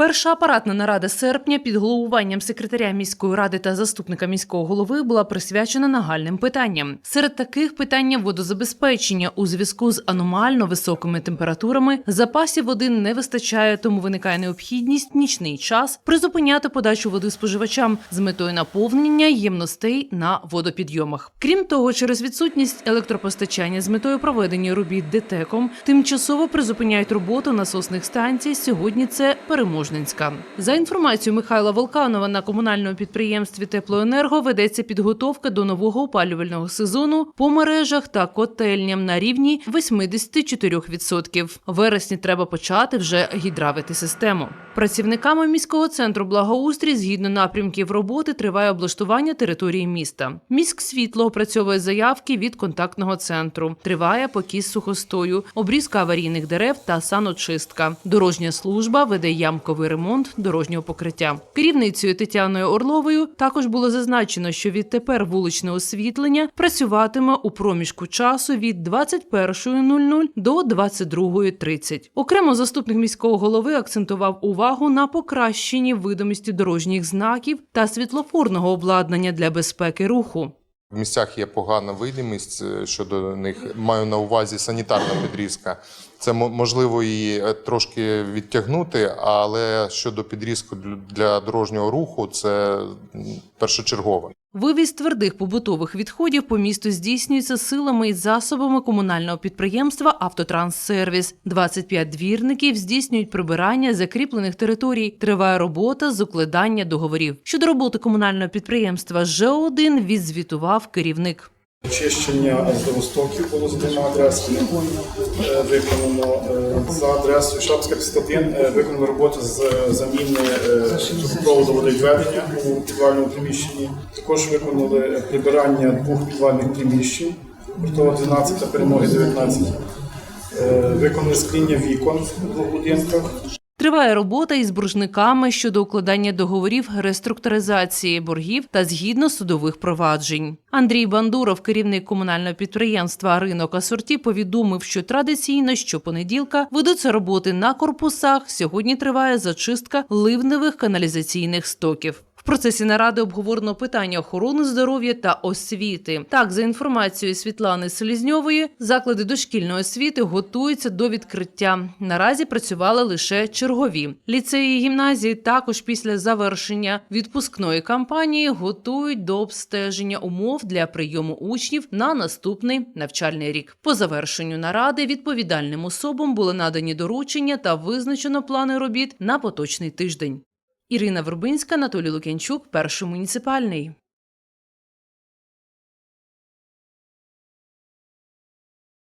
Перша апаратна нарада серпня під головуванням секретаря міської ради та заступника міського голови була присвячена нагальним питанням. Серед таких питання водозабезпечення у зв'язку з аномально високими температурами запасів води не вистачає, тому виникає необхідність нічний час призупиняти подачу води споживачам з метою наповнення ємностей на водопідйомах. Крім того, через відсутність електропостачання з метою проведення робіт ДТЕКом тимчасово призупиняють роботу насосних станцій. Сьогодні це Переможненська. За інформацією Михайла Волканова на комунальному підприємстві Теплоенерго ведеться підготовка до нового опалювального сезону по мережах та котельням на рівні 84%. В вересні треба почати вже гідравити систему. Працівниками міського центру благоустрій згідно напрямків роботи триває облаштування території міста. Міськсвітло опрацьовує заявки від контактного центру. Триває покіс сухостою, обрізка аварійних дерев та саночистка. Дорожня служба веде ямковий ремонт дорожнього покриття. Керівницею Тетяною Орловою також було зазначено, що відтепер вуличне освітлення працюватиме у проміжку часу від 21.00 до 22.30. Окремо заступник міського голови акцентував увагу на покращенні видимості дорожніх знаків та світлофорного обладнання для безпеки руху. В місцях є погана видимість е, щодо них. Маю на увазі санітарна підрізка. Це мо- можливо її е, трошки відтягнути, але щодо підрізку для- дорожнього руху, це м, першочергово. Вивіз твердих побутових відходів по місту здійснюється силами і засобами комунального підприємства Автотранссервіс. 25 двірників здійснюють прибирання закріплених територій. Триває робота з укладання договорів. Щодо роботи комунального підприємства Ж 1 відзвітував керівник. Очищення водостоків було за двома адресами е, виконано е, за адресою Шапська 51 е, виконано роботи з заміни трубопроводу водовідведення у підвальному приміщенні. Також виконали прибирання двох підвальних приміщень, Портова 12 та перемоги 19. Е, Виконали скління вікон у двох будинках. Триває робота із боржниками щодо укладання договорів реструктуризації боргів та згідно судових проваджень. Андрій Бандуров, керівник комунального підприємства Ринок Асорті, повідомив, що традиційно щопонеділка ведуться роботи на корпусах. Сьогодні триває зачистка ливневих каналізаційних стоків. Процесі наради обговорено питання охорони здоров'я та освіти. Так, за інформацією Світлани Селізньової, заклади дошкільної освіти готуються до відкриття. Наразі працювали лише чергові. Ліцеї і гімназії також після завершення відпускної кампанії готують до обстеження умов для прийому учнів на наступний навчальний рік. По завершенню наради відповідальним особам були надані доручення та визначено плани робіт на поточний тиждень. Ірина Вербинська, Анатолій Лук'янчук, перший муніципальний.